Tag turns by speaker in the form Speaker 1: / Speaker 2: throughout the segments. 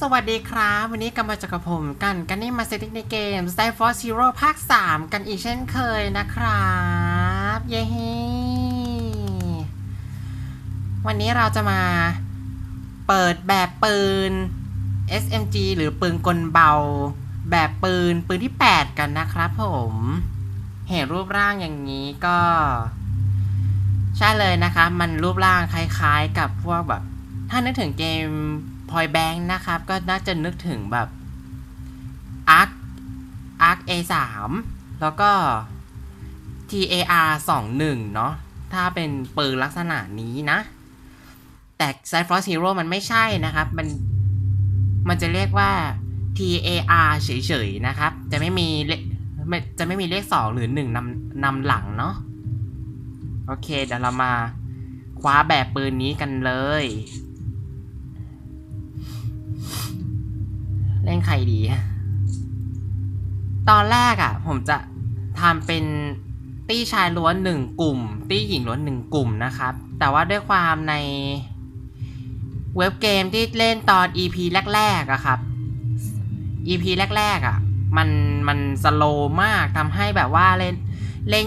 Speaker 1: สวัสดีครับ วันนี้กลับมาเจอกับผมกันกันนี่มาเซติกในเกม s t y f o r Zero ภาค 3 กันอีกเช่นเคยนะครับ เย้วันนี้เราจะมาเปิดแบบปืน SMG หรือปืนกลเบา แบบปืนปืนที่ 8 กันนะครับผม เห็นรูปร่างอย่างนี้ก็ ใช่เลยนะคะ มันรูปร่างคล้ายๆกับพวกแบบ ถ้านึกถึงเกม Point Bank นะครับ ก็น่าจะนึกถึงแบบ Arc Arc A3 แล้วก็ TAR 21 เนาะ ถ้าเป็นปืนลักษณะนี้นะ แต่ s i d e Frost Hero มันไม่ใช่นะครับ มัน มันจะเรียกว่า TAR เฉยๆ นะครับ จะไม่มีเลจะไม่มีเลข 2 หรือ 1นำนำหลังเนาะ โอเค เดี๋ยวเรามาคว้าแบบปืนนี้กันเลย เล่นใครดี ตอนแรกอะ่ะ ผมจะทำเป็นตี้ชายล้วนหนึ่งกลุ่ม ตี้หญิงล้วนหนึ่งกลุ่มนะครับ แต่ว่าด้วยความในเว็บเกมที่เล่นตอน EP แรกๆอะครับ EP แรกๆอะ่ะมันมันสโลมากทำให้แบบว่าเล่นเล่น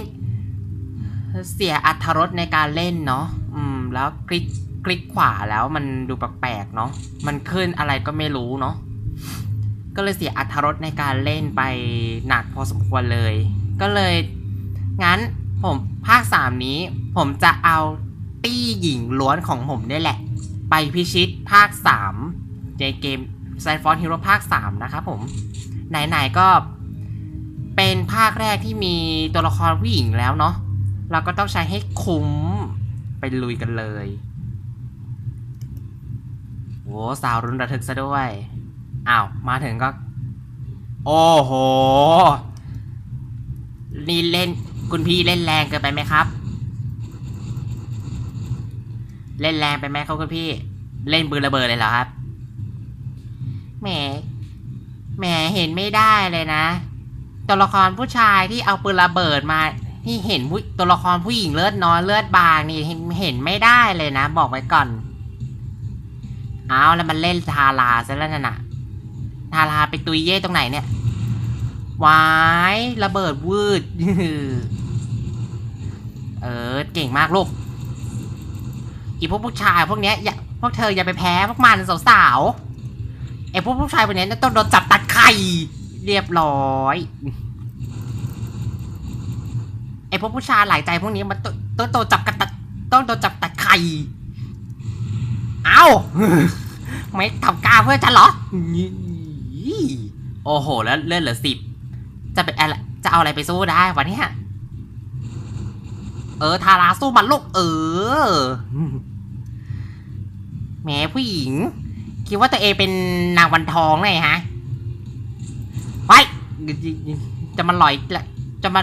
Speaker 1: เสียอัตรสในการเล่นเนาะ อืม แล้วคลิกคลิกขวาแล้วมันดูแปลกๆเนาะ มันขึ้นอะไรก็ไม่รู้เนาะ ก็เลยเสียอัตรสในการเล่นไปหนักพอสมควรเลย ก็เลย งั้นผมภาค 3 นี้ ผมจะเอาตี้หญิงล้วนของผมนี่แหละ ไปพิชิตภาค 3 ในเกม s i d e f o r Hero ภาค 3 นะครับผม ไหนๆก็เป็นภาคแรกที่มีตัวละครผู้หญิงแล้วเนาะเราก็ต้องใช้ให้คุ้มไปลุยกันเลยโวสาวรุนระทึกซะด้วย อ้าว มาถึงก็ โอ้โห นี่เล่นคุณพี่เล่นแรงเกินไปไหมครับ เล่นแรงไปไหมครับคุณพี่ เล่นปืนระเบิดเลยเหรอครับ แหม แหมเห็นไม่ได้เลยนะ ตัวละครผู้ชายที่เอาปืนระเบิดมาที่เห็นตัวละครผู้หญิงเลือดน้อยเลือดบางนี่เห็นเห็นไม่ได้เลยนะ บอกไว้ก่อน เอาแล้วมันเล่นทาราซะแล้วนั่น น่ะทาราไปตุยเย่ตรงไหนเนี่ยวายระเบิดวืด เออ เก่งมากลูก อีพวกผู้ชายพวกเนี้ยอย่าพวกเธออย่าไปแพ้พวกมันสาวๆไอ้พวกผู้ชายพวกเนี้ยต้องโดนจับตัดไข่ เรียบร้อยไอ้พวกผู้ชายหลายใจพวกนี้มันต้องโดนจับกันตัดต้องโดนจับตัดไข่ เอ้า ไม่ทำกล้าเพื่อฉันเหรอ โอ้โห แล้วเลื่อนเหลือสิบจะเป็นอะไรจะเอาอะไรไปสู้ได้วะเนี่ยเออ ทาราสู้มันลูกเออแหมผู้หญิง คิดว่าตัวเองเป็นนางวันทองไงฮะไว้จะมาลอยจะมา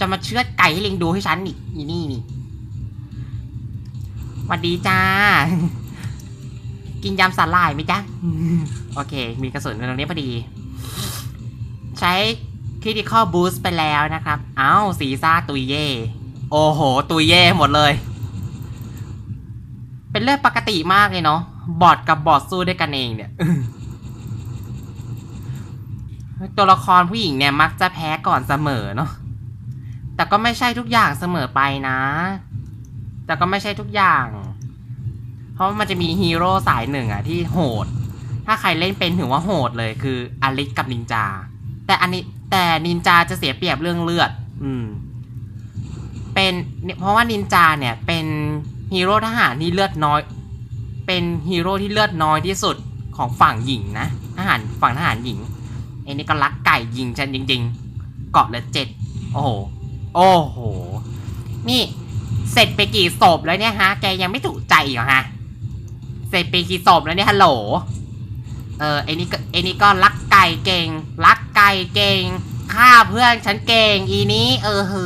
Speaker 1: จะมาเชือไก่ให้ลิงดูให้ฉันอีกนี่นี่หวัสดีจ้า กินยำสาหร่ายไหมจ๊ะ โอเค มีกระสุนตรงนี้พอดี ใช้ critical boost ไปแล้วนะครับ เอ้าสีซ่าตุยเย่ โอ้โห ตุยเย่หมดเลย เป็นเรื่องปกติมากเลยเนาะ บอดกับบอดสู้ด้วยกันเองเนี่ย ตัวละครผู้หญิงเนี่ยมักจะแพ้ก่อนเสมอเนาะ แต่ก็ไม่ใช่ทุกอย่างเสมอไปนะ แต่ก็ไม่ใช่ทุกอย่าง เพราะมันจะมีฮีโร่สายหนึ่งอะที่โหด ถ้าใครเล่นเป็นถือว่าโหดเลยคืออลิสกับนินจา แต่อันนี้แต่นินจาจะเสียเปรียบเรื่องเลือด อืม เป็นเพราะว่านินจาเนี่ย เป็นฮีโร่ทหารที่เลือดน้อย เป็นฮีโร่ที่เลือดน้อยที่สุดของฝั่งหญิงนะทหารฝั่งทหารหญิงไอ้นี่ก็รักไก่ยิงฉันจริงๆเกาะเหลือเจ็ดโอ้โหโอ้โห นี่เสร็จไปกี่ศพแล้วเนี่ยฮะ แกยังไม่ถูกใจอีกเหรอฮะ เสร็จไปกี่ศพแล้วเนี่ยฮัลโหล เออไอ้นี่ก็ไอ้นี่ก็รักไก่เก่ง รักไก่ เก่งฆ่าเพื่อนฉันเก่งอีนี้ เออหื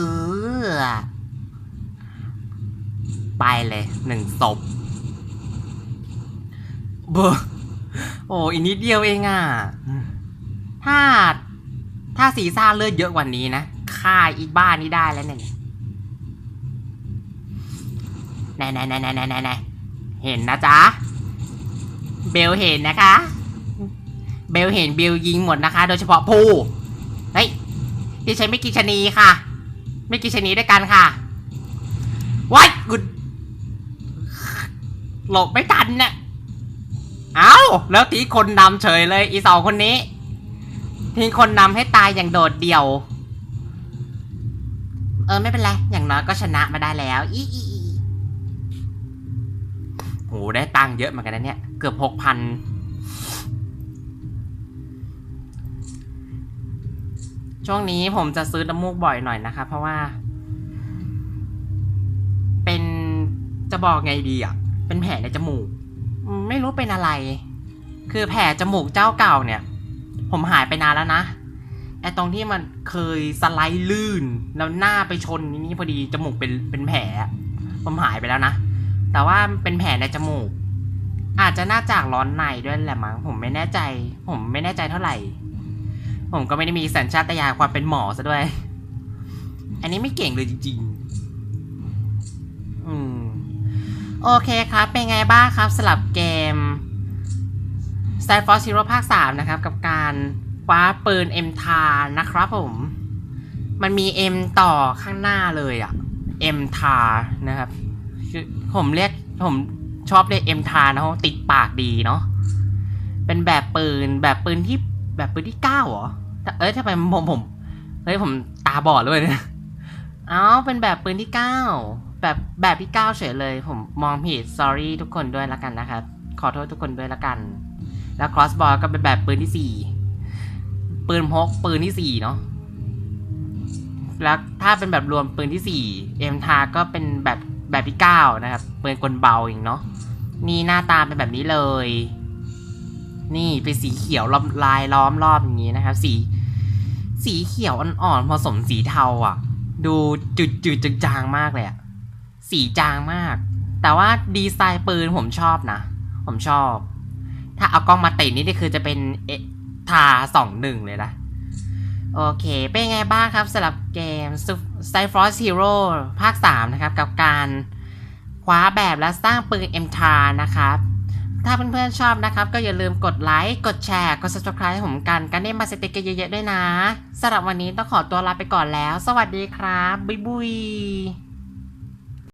Speaker 1: อ ไปเลยหนึ่งศพเบอโอ้อีนิดเดียวเองอะ ถ้า ถ้าสีซ่าเลือดเยอะกว่านี้นะฆ่าอีบ้านนี้ได้แล้วเนี่ยแน่แน่แน่แน่แน่แน่เห็นนะจ๊ะ เบลเห็นนะคะ เบลเห็นเบลยิงหมดนะคะ โดยเฉพาะผู้เฮ้ยที่ใช้ไม่กี่ชนีค่ะ ไม่กี่ชนีด้วยกันค่ะว้ายกุดหลบไม่ทันเนี่ยเอาแล้วทีคนนำเฉยเลย อีสองคนนี้ทิ้งคนนำให้ตายอย่างโดดเดี่ยว เออไม่เป็นไร อย่างน้อยก็ชนะมาได้แล้ว อีอีอีโหได้ตังค์เยอะเหมือนกันนะเนี่ย เกือบหกพัน ช่วงนี้ผมจะซื้อน้ำมูกบ่อยหน่อยนะคะ เพราะว่า เป็นจะบอกไงดีอะ เป็นแผลในจมูก ไม่รู้เป็นอะไร คือแผลจมูกเจ้าเก่าเนี่ย ผมหายไปนานแล้วนะไอตรงที่มันเคยสไลด์ลื่น แล้วหน้าไปชนนี่พอดีจมูกเป็นเป็นแผล ผมหายไปแล้วนะ แต่ว่าเป็นแผลในจมูก อาจจะน่าจากร้อนในด้วยแหละมั้งผมไม่แน่ใจ ผมไม่แน่ใจเท่าไหร่ ผมก็ไม่ได้มีสัญชาตญาณความเป็นหมอซะด้วย อันนี้ไม่เก่งเลยจริง ๆ อืม โอเคครับ เป็นไงบ้างครับสำหรับเกม s t a r Force Hero ภาค 3 นะครับ กับการคว้าปืน M ทานะครับผม มันมี M ต่อข้างหน้าเลยอะ M ทานะครับ คือผมเรียกผมชอบเรียก M ทานะเพราะติดปากดีเนาะเป็นแบบปืนแบบปืนที่แบบปืนที่เก้าเหรอ เอ้ยทำไมผมผมเฮ้ยผมตาบอดเลยเนี่ยอ้าวเป็นแบบปืนที่เก้าแบบแบบที่เก้าเฉยเลย ผมมองผิด sorry ทุกคนด้วยละกันนะครับ ขอโทษทุกคนด้วยละกัน แล้ว crossbow ก็เป็นแบบปืนที่สี่ปืนพกปืนที่สี่เนาะแล้วถ้าเป็นแบบรวมปืนที่สี่เอ็มทาก็เป็นแบบแบบที่เก้านะครับปืนกลเบาองเนาะนี่หน้าตาเป็นแบบนี้เลย นี่เป็นสีเขียวล้อมลายล้อมรอบอย่างนี้นะครับ สี สีเขียวอ่อนๆผสมสีเทาอะ ดูจืดจืดจางมากเลยอะสีจางมาก แต่ว่าดีไซน์ปืนผมชอบนะ ผมชอบ ถ้าเอากล้องมาติดนี่นี่คือจะเป็นเอทาสองหนึ่งเลยนะโอเค เป็นไงบ้างครับสำหรับเกม s t y f r o s t Hero ภาค 3 นะครับ กับการคว้าแบบและสร้างปืน m t a r นะครับ ถ้าเพื่อนๆชอบนะครับ ก็อย่าลืมกดไลค์ กดแชร์ กด subscribe ให้ผมกัน กันได้มาสเต็กกันเยอะๆด้วยนะสำหรับวันนี้ต้องขอตัวลาไปก่อนแล้ว สวัสดีครับ บ๊ายบาย